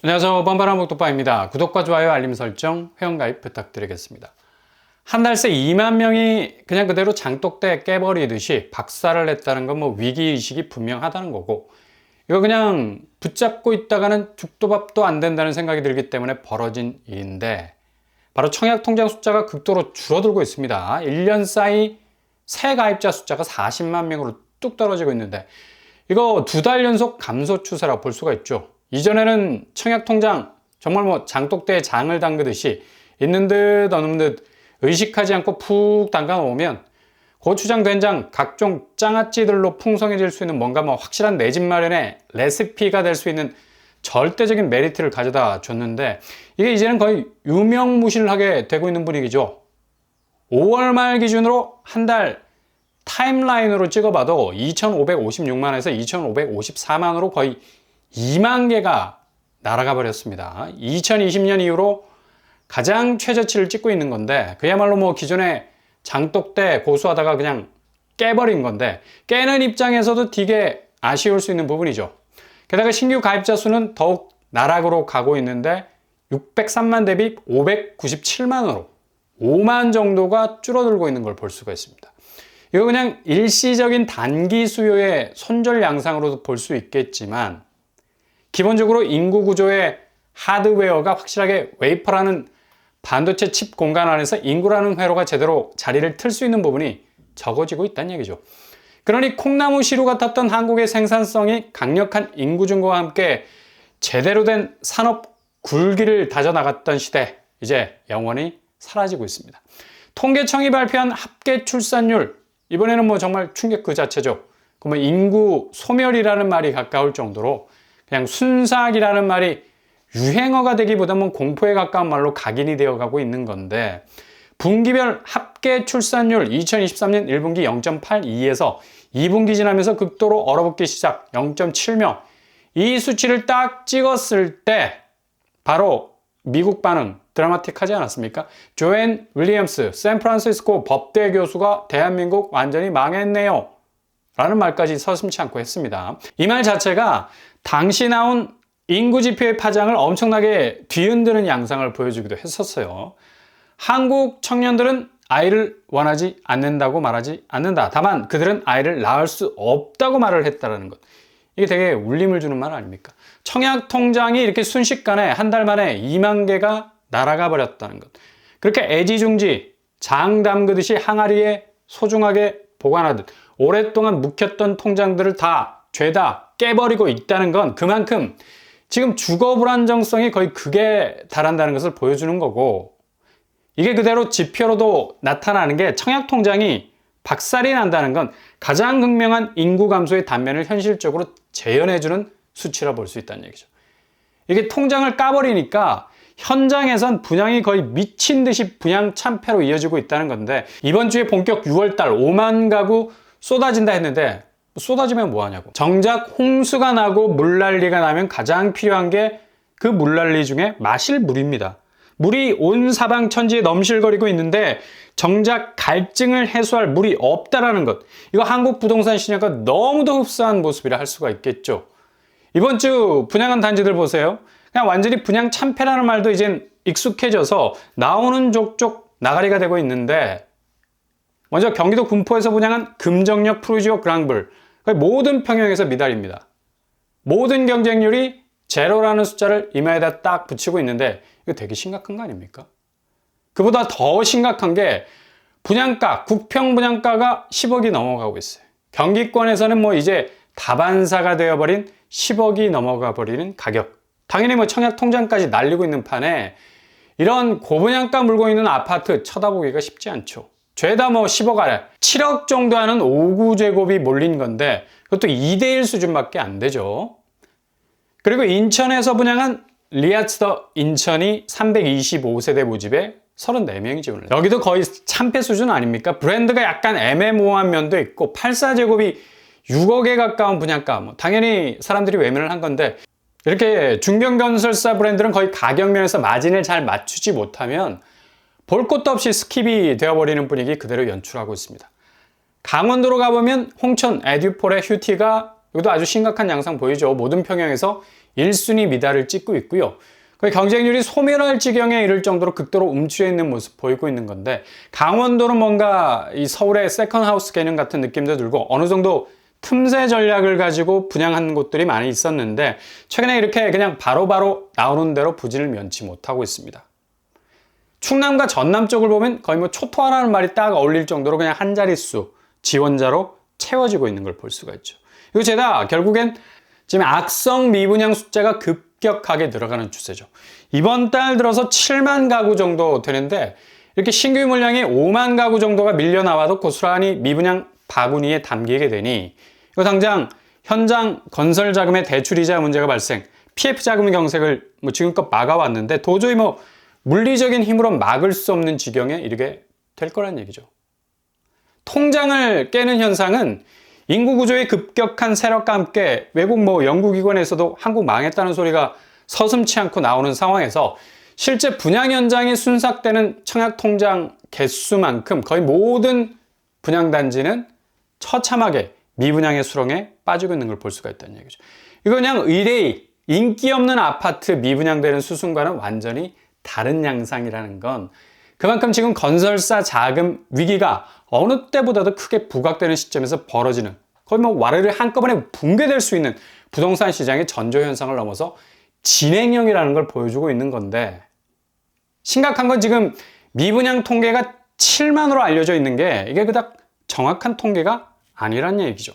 안녕하세요. 뻔뻔한 목독바입니다. 구독과 좋아요, 알림 설정, 회원가입 부탁드리겠습니다. 한 달새 2만 명이 그냥 그대로 장독대 깨버리듯이 박살을 냈다는 건 뭐 위기의식이 분명하다는 거고, 이거 그냥 붙잡고 있다가는 죽도 밥도 안 된다는 생각이 들기 때문에 벌어진 일인데, 바로 청약 통장 숫자가 극도로 줄어들고 있습니다. 1년 사이 새 가입자 숫자가 40만 명으로 뚝 떨어지고 있는데, 이거 두 달 연속 감소 추세라고 볼 수가 있죠. 이전에는 청약 통장 정말 뭐 장독대에 장을 담그듯이 있는 듯 없는 듯 의식하지 않고 푹 담가 놓으면 고추장, 된장, 각종 장아찌들로 풍성해질 수 있는 뭔가 뭐 확실한 내 집 마련의 레시피가 될 수 있는 절대적인 메리트를 가져다 줬는데 이게 이제는 거의 유명무실하게 되고 있는 분위기죠. 5월 말 기준으로 한 달 타임라인으로 찍어봐도 2,556만에서 2,554만으로 거의 2만 개가 날아가 버렸습니다. 2020년 이후로 가장 최저치를 찍고 있는 건데 그야말로 뭐 기존에 장독대 고수하다가 그냥 깨버린 건데 깨는 입장에서도 되게 아쉬울 수 있는 부분이죠. 게다가 신규 가입자 수는 더욱 나락으로 가고 있는데 603만 대비 597만으로 5만 정도가 줄어들고 있는 걸 볼 수가 있습니다. 이거 그냥 일시적인 단기 수요의 손절 양상으로도 볼 수 있겠지만 기본적으로 인구 구조의 하드웨어가 확실하게 웨이퍼라는 반도체 칩 공간 안에서 인구라는 회로가 제대로 자리를 틀 수 있는 부분이 적어지고 있다는 얘기죠. 그러니 콩나무 시루 같았던 한국의 생산성이 강력한 인구 증가와 함께 제대로 된 산업 굴기를 다져나갔던 시대, 이제 영원히 사라지고 있습니다. 통계청이 발표한 합계 출산율, 이번에는 뭐 정말 충격 그 자체죠. 그러면 인구 소멸이라는 말이 가까울 정도로 그냥 순삭이라는 말이 유행어가 되기보다는 공포에 가까운 말로 각인이 되어 가고 있는 건데 분기별 합계 출산율 2023년 1분기 0.82에서 2분기 지나면서 극도로 얼어붙기 시작 0.7명 이 수치를 딱 찍었을 때 바로 미국 반응 드라마틱하지 않았습니까? 조앤 윌리엄스 샌프란시스코 법대 교수가 대한민국 완전히 망했네요 라는 말까지 서슴치 않고 했습니다. 이 말 자체가 당시 나온 인구 지표의 파장을 엄청나게 뒤흔드는 양상을 보여주기도 했었어요. 한국 청년들은 아이를 원하지 않는다고 말하지 않는다. 다만 그들은 아이를 낳을 수 없다고 말을 했다라는 것. 이게 되게 울림을 주는 말 아닙니까? 청약 통장이 이렇게 순식간에 한 달 만에 2만 개가 날아가 버렸다는 것. 그렇게 애지중지 장 담그듯이 항아리에 소중하게 보관하듯 오랫동안 묵혔던 통장들을 다 죄다 깨버리고 있다는 건 그만큼 지금 주거 불안정성이 거의 극에 달한다는 것을 보여주는 거고 이게 그대로 지표로도 나타나는 게 청약 통장이 박살이 난다는 건 가장 극명한 인구 감소의 단면을 현실적으로 재현해주는 수치라 볼 수 있다는 얘기죠. 이게 통장을 까버리니까 현장에선 분양이 거의 미친 듯이 분양 참패로 이어지고 있다는 건데 이번 주에 본격 6월달 5만 가구 쏟아진다 했는데 쏟아지면 뭐하냐고. 정작 홍수가 나고 물난리가 나면 가장 필요한 게 그 물난리 중에 마실 물입니다. 물이 온 사방 천지에 넘실거리고 있는데 정작 갈증을 해소할 물이 없다라는 것. 이거 한국 부동산 시장과 너무도 흡사한 모습이라 할 수가 있겠죠. 이번 주 분양한 단지들 보세요. 그냥 완전히 분양 참패라는 말도 이젠 익숙해져서 나오는 족족 나가리가 되고 있는데 먼저 경기도 군포에서 분양한 금정역 프루지오 그랑블 모든 평형에서 미달입니다. 모든 경쟁률이 제로라는 숫자를 이마에다 딱 붙이고 있는데 이거 되게 심각한 거 아닙니까? 그보다 더 심각한 게 분양가, 국평 분양가가 10억이 넘어가고 있어요. 경기권에서는 뭐 이제 다반사가 되어버린 10억이 넘어가 버리는 가격. 당연히 뭐 청약 통장까지 날리고 있는 판에 이런 고분양가 물고 있는 아파트 쳐다보기가 쉽지 않죠. 죄다 뭐 10억 아래 7억 정도 하는 5구제곱이 몰린 건데 그것도 2대1 수준밖에 안 되죠. 그리고 인천에서 분양한 리아츠더 인천이 325세대 모집에 34명이 지원을 해요. 여기도 거의 참패 수준 아닙니까? 브랜드가 약간 애매모호한 면도 있고 84제곱이 6억에 가까운 분양가 뭐 당연히 사람들이 외면을 한 건데 이렇게 중견 건설사 브랜드는 거의 가격면에서 마진을 잘 맞추지 못하면 볼 것도 없이 스킵이 되어버리는 분위기 그대로 연출하고 있습니다. 강원도로 가보면 홍천 에듀폴의 휴티가 이것도 아주 심각한 양상 보이죠. 모든 평형에서 1순위 미달을 찍고 있고요. 거의 경쟁률이 소멸할 지경에 이를 정도로 극도로 움츠려 있는 모습 보이고 있는 건데 강원도는 뭔가 이 서울의 세컨 하우스 개념 같은 느낌도 들고 어느 정도 틈새 전략을 가지고 분양한 곳들이 많이 있었는데 최근에 이렇게 그냥 바로바로 나오는 대로 부진을 면치 못하고 있습니다. 충남과 전남 쪽을 보면 거의 뭐 초토화라는 말이 딱 어울릴 정도로 그냥 한 자릿수 지원자로 채워지고 있는 걸 볼 수가 있죠. 이거 제가 결국엔 지금 악성 미분양 숫자가 급격하게 늘어가는 추세죠. 이번 달 들어서 7만 가구 정도 되는데 이렇게 신규 물량이 5만 가구 정도가 밀려 나와도 고스란히 미분양 바구니에 담기게 되니 이거 당장 현장 건설 자금의 대출 이자 문제가 발생, PF 자금 경색을 뭐 지금껏 막아왔는데 도저히 뭐 물리적인 힘으로 막을 수 없는 지경에 이르게 될 거란 얘기죠. 통장을 깨는 현상은 인구 구조의 급격한 세력과 함께 외국 뭐 연구기관에서도 한국 망했다는 소리가 서슴치 않고 나오는 상황에서 실제 분양 현장이 순삭되는 청약 통장 개수만큼 거의 모든 분양 단지는 처참하게 미분양의 수렁에 빠지고 있는 걸 볼 수가 있다는 얘기죠. 이거 그냥 의뢰이 인기 없는 아파트 미분양되는 수순과는 완전히 다른 양상이라는 건 그만큼 지금 건설사 자금 위기가 어느 때보다도 크게 부각되는 시점에서 벌어지는 거의 뭐 와르르 한꺼번에 붕괴될 수 있는 부동산 시장의 전조 현상을 넘어서 진행형이라는 걸 보여주고 있는 건데 심각한 건 지금 미분양 통계가 7만으로 알려져 있는 게 이게 그닥 정확한 통계가 아니란 얘기죠.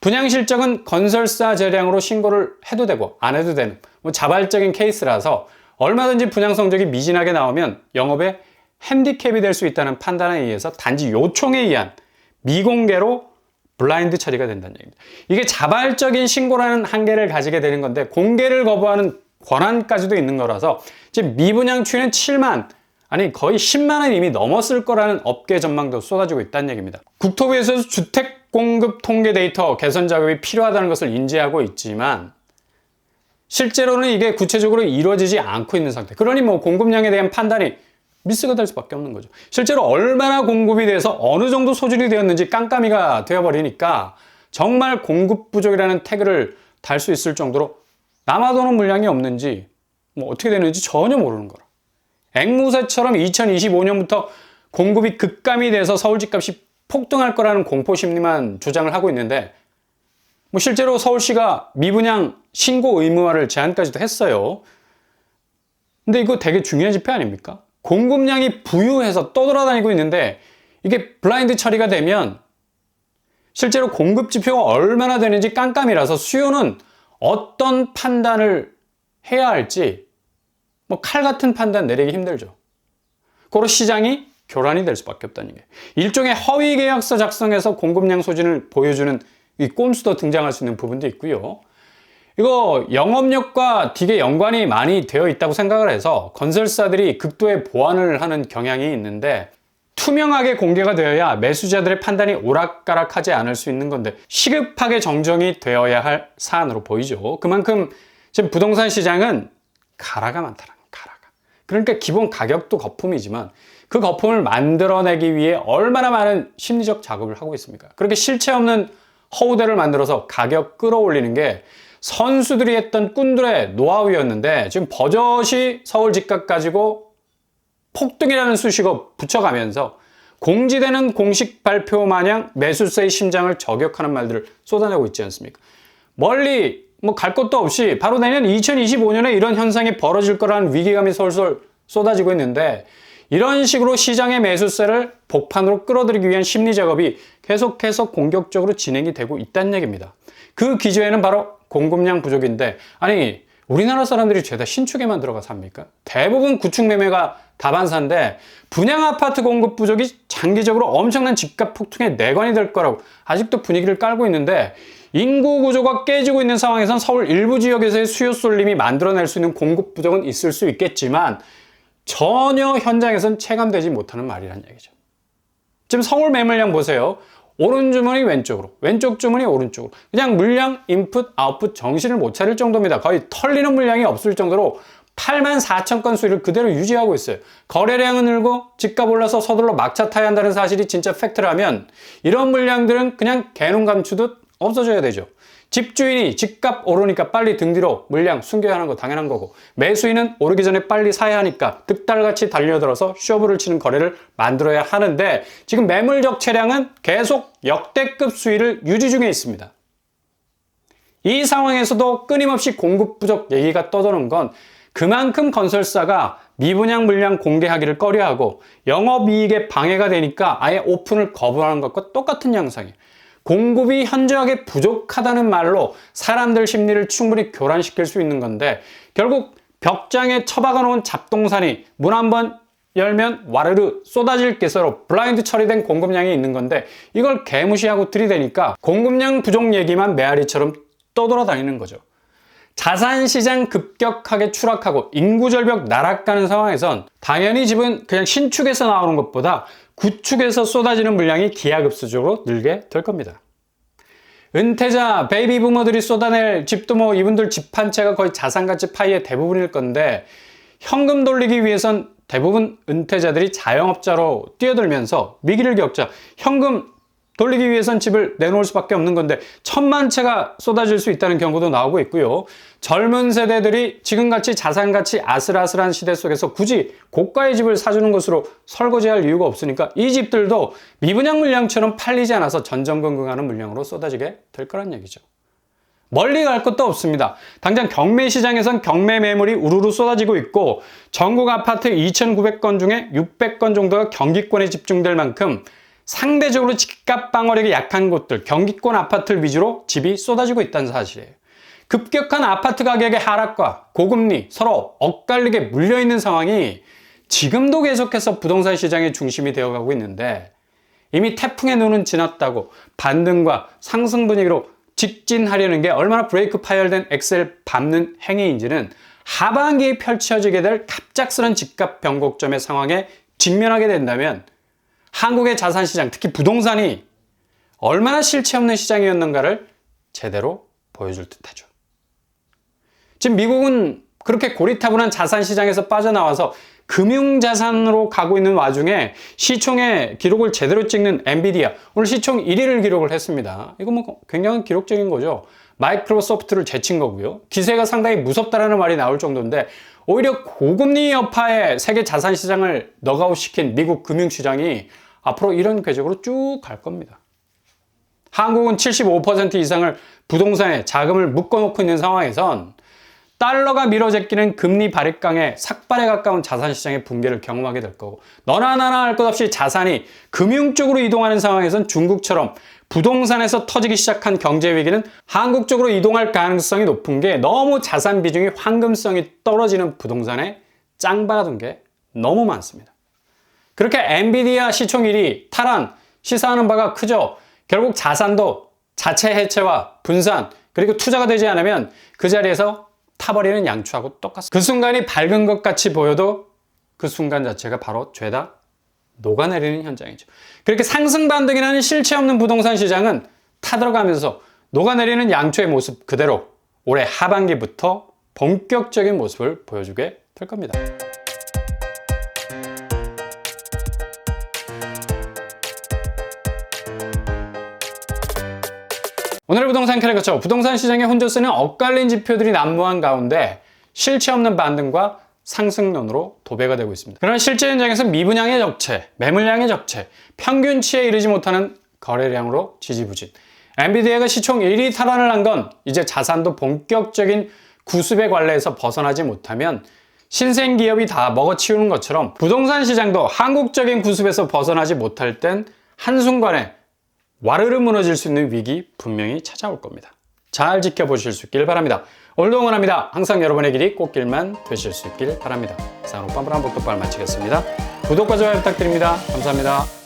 분양 실적은 건설사 재량으로 신고를 해도 되고 안 해도 되는 뭐 자발적인 케이스라서 얼마든지 분양 성적이 미진하게 나오면 영업에 핸디캡이 될 수 있다는 판단에 의해서 단지 요청에 의한 미공개로 블라인드 처리가 된다는 얘기입니다. 이게 자발적인 신고라는 한계를 가지게 되는 건데 공개를 거부하는 권한까지도 있는 거라서 지금 미분양 추이는 7만 아니 거의 10만 원 이미 넘었을 거라는 업계 전망도 쏟아지고 있다는 얘기입니다. 국토부에서 주택 공급 통계 데이터 개선 작업이 필요하다는 것을 인지하고 있지만 실제로는 이게 구체적으로 이루어지지 않고 있는 상태. 그러니 뭐 공급량에 대한 판단이 미스가 될 수밖에 없는 거죠. 실제로 얼마나 공급이 돼서 어느 정도 소진이 되었는지 깜깜이가 되어버리니까 정말 공급 부족이라는 태그를 달 수 있을 정도로 남아도는 물량이 없는지 뭐 어떻게 되는지 전혀 모르는 거라. 앵무새처럼 2025년부터 공급이 급감이 돼서 서울 집값이 폭등할 거라는 공포 심리만 조장을 하고 있는데 뭐 실제로 서울시가 미분양 신고 의무화를 제한까지도 했어요. 근데 이거 되게 중요한 지표 아닙니까? 공급량이 부유해서 떠돌아다니고 있는데 이게 블라인드 처리가 되면 실제로 공급 지표가 얼마나 되는지 깜깜이라서 수요는 어떤 판단을 해야 할지 뭐 칼 같은 판단 내리기 힘들죠. 고로 시장이 교란이 될 수밖에 없다는 게 일종의 허위 계약서 작성해서 공급량 소진을 보여주는 이 꼼수도 등장할 수 있는 부분도 있고요. 이거 영업력과 되게 연관이 많이 되어 있다고 생각을 해서 건설사들이 극도의 보완을 하는 경향이 있는데 투명하게 공개가 되어야 매수자들의 판단이 오락가락하지 않을 수 있는 건데 시급하게 정정이 되어야 할 사안으로 보이죠. 그만큼 지금 부동산 시장은 가라가 많다는 가라가. 그러니까 기본 가격도 거품이지만 그 거품을 만들어내기 위해 얼마나 많은 심리적 작업을 하고 있습니까? 그렇게 실체 없는 허우대를 만들어서 가격 끌어올리는 게 선수들이 했던 꾼들의 노하우였는데 지금 버젓이 서울 집값 가지고 폭등이라는 수식어 붙여가면서 공지되는 공식 발표 마냥 매수세의 심장을 저격하는 말들을 쏟아내고 있지 않습니까? 멀리 뭐 갈 것도 없이 바로 내년 2025년에 이런 현상이 벌어질 거라는 위기감이 솔솔 쏟아지고 있는데 이런 식으로 시장의 매수세를 복판으로 끌어들이기 위한 심리 작업이 계속해서 공격적으로 진행이 되고 있다는 얘기입니다. 그 기조에는 바로 공급량 부족인데 아니 우리나라 사람들이 죄다 신축에만 들어가 삽니까? 대부분 구축 매매가 다반사인데 분양 아파트 공급 부족이 장기적으로 엄청난 집값 폭등의 내관이 될 거라고 아직도 분위기를 깔고 있는데 인구 구조가 깨지고 있는 상황에선 서울 일부 지역에서의 수요 쏠림이 만들어낼 수 있는 공급 부족은 있을 수 있겠지만 전혀 현장에선 체감되지 못하는 말이란 얘기죠. 지금 서울 매물량 보세요. 오른 주머니 왼쪽으로, 왼쪽 주머니 오른쪽으로. 그냥 물량, 인풋, 아웃풋 정신을 못 차릴 정도입니다. 거의 털리는 물량이 없을 정도로 8만 4천 건 수위를 그대로 유지하고 있어요. 거래량은 늘고 집값 올라서 서둘러 막차 타야 한다는 사실이 진짜 팩트라면 이런 물량들은 그냥 개눈 감추듯 없어져야 되죠. 집주인이 집값 오르니까 빨리 등 뒤로 물량 숨겨야 하는 거 당연한 거고 매수인은 오르기 전에 빨리 사야 하니까 득달같이 달려들어서 쇼부를 치는 거래를 만들어야 하는데 지금 매물적 차량은 계속 역대급 수위를 유지 중에 있습니다. 이 상황에서도 끊임없이 공급 부족 얘기가 떠도는 건 그만큼 건설사가 미분양 물량 공개하기를 꺼려하고 영업이익에 방해가 되니까 아예 오픈을 거부하는 것과 똑같은 양상이에요. 공급이 현저하게 부족하다는 말로 사람들 심리를 충분히 교란시킬 수 있는 건데 결국 벽장에 처박아 놓은 잡동산이 문 한번 열면 와르르 쏟아질 개서로 블라인드 처리된 공급량이 있는 건데 이걸 개무시하고 들이대니까 공급량 부족 얘기만 메아리처럼 떠돌아다니는 거죠. 자산 시장 급격하게 추락하고 인구 절벽 나락가는 상황에선 당연히 집은 그냥 신축에서 나오는 것보다 구축에서 쏟아지는 물량이 기하급수적으로 늘게 될 겁니다. 은퇴자, 베이비 부모들이 쏟아낼 집도 뭐 이분들 집 한 채가 거의 자산가치 파이의 대부분일 건데 현금 돌리기 위해선 대부분 은퇴자들이 자영업자로 뛰어들면서 위기를 겪자 현금 돌리기 위해선 집을 내놓을 수밖에 없는 건데 천만 채가 쏟아질 수 있다는 경고도 나오고 있고요. 젊은 세대들이 지금같이 자산가치 아슬아슬한 시대 속에서 굳이 고가의 집을 사주는 것으로 설거지할 이유가 없으니까 이 집들도 미분양 물량처럼 팔리지 않아서 전전긍긍하는 물량으로 쏟아지게 될 거란 얘기죠. 멀리 갈 것도 없습니다. 당장 경매 시장에선 경매 매물이 우르르 쏟아지고 있고 전국 아파트 2,900건 중에 600건 정도가 경기권에 집중될 만큼 상대적으로 집값 방어력이 약한 곳들, 경기권 아파트를 위주로 집이 쏟아지고 있다는 사실이에요. 급격한 아파트 가격의 하락과 고금리 서로 엇갈리게 물려있는 상황이 지금도 계속해서 부동산 시장의 중심이 되어가고 있는데 이미 태풍의 눈은 지났다고 반등과 상승 분위기로 직진하려는 게 얼마나 브레이크 파열된 엑셀 밟는 행위인지는 하반기에 펼쳐지게 될 갑작스런 집값 변곡점의 상황에 직면하게 된다면 한국의 자산 시장, 특히 부동산이 얼마나 실체 없는 시장이었는가를 제대로 보여줄 듯 하죠. 지금 미국은 그렇게 고리타분한 자산 시장에서 빠져나와서 금융자산으로 가고 있는 와중에 시총의 기록을 제대로 찍는 엔비디아 오늘 시총 1위를 기록을 했습니다. 이거 뭐 굉장히 기록적인 거죠. 마이크로소프트를 제친 거고요. 기세가 상당히 무섭다라는 말이 나올 정도인데 오히려 고금리 여파에 세계 자산 시장을 너가웃 시킨 미국 금융 시장이 앞으로 이런 궤적으로 쭉 갈 겁니다. 한국은 75% 이상을 부동산에 자금을 묶어놓고 있는 상황에선 달러가 밀어제끼는 금리 발익강에 삭발에 가까운 자산시장의 붕괴를 경험하게 될 거고 너나 나나 할 것 없이 자산이 금융 쪽으로 이동하는 상황에선 중국처럼 부동산에서 터지기 시작한 경제 위기는 한국 쪽으로 이동할 가능성이 높은 게 너무 자산 비중이 황금성이 떨어지는 부동산에 짱박아둔 게 너무 많습니다. 그렇게 엔비디아 시총 1위 탈환 시사하는 바가 크죠. 결국 자산도 자체 해체와 분산 그리고 투자가 되지 않으면 그 자리에서 타버리는 양초하고 똑같습니다. 그 순간이 밝은 것 같이 보여도 그 순간 자체가 바로 죄다 녹아내리는 현장이죠. 그렇게 상승 반등이라는 실체 없는 부동산 시장은 타들어가면서 녹아내리는 양초의 모습 그대로 올해 하반기부터 본격적인 모습을 보여주게 될 겁니다. 오늘의 부동산 캐릭터처 부동산 시장의 혼조세는 엇갈린 지표들이 난무한 가운데 실체 없는 반등과 상승론으로 도배가 되고 있습니다. 그러나 실제 현장에서 미분양의 적체, 매물량의 적체, 평균치에 이르지 못하는 거래량으로 지지부진. 엔비디아가 시총 1위 탈환을 한 건 이제 자산도 본격적인 구습의 관례에서 벗어나지 못하면 신생 기업이 다 먹어치우는 것처럼 부동산 시장도 한국적인 구습에서 벗어나지 못할 땐 한순간에 와르르 무너질 수 있는 위기 분명히 찾아올 겁니다. 잘 지켜보실 수 있길 바랍니다. 오늘도 응원합니다. 항상 여러분의 길이 꽃길만 되실 수 있길 바랍니다. 이상으로 빰빰한 복덕발 마치겠습니다. 구독과 좋아요 부탁드립니다. 감사합니다.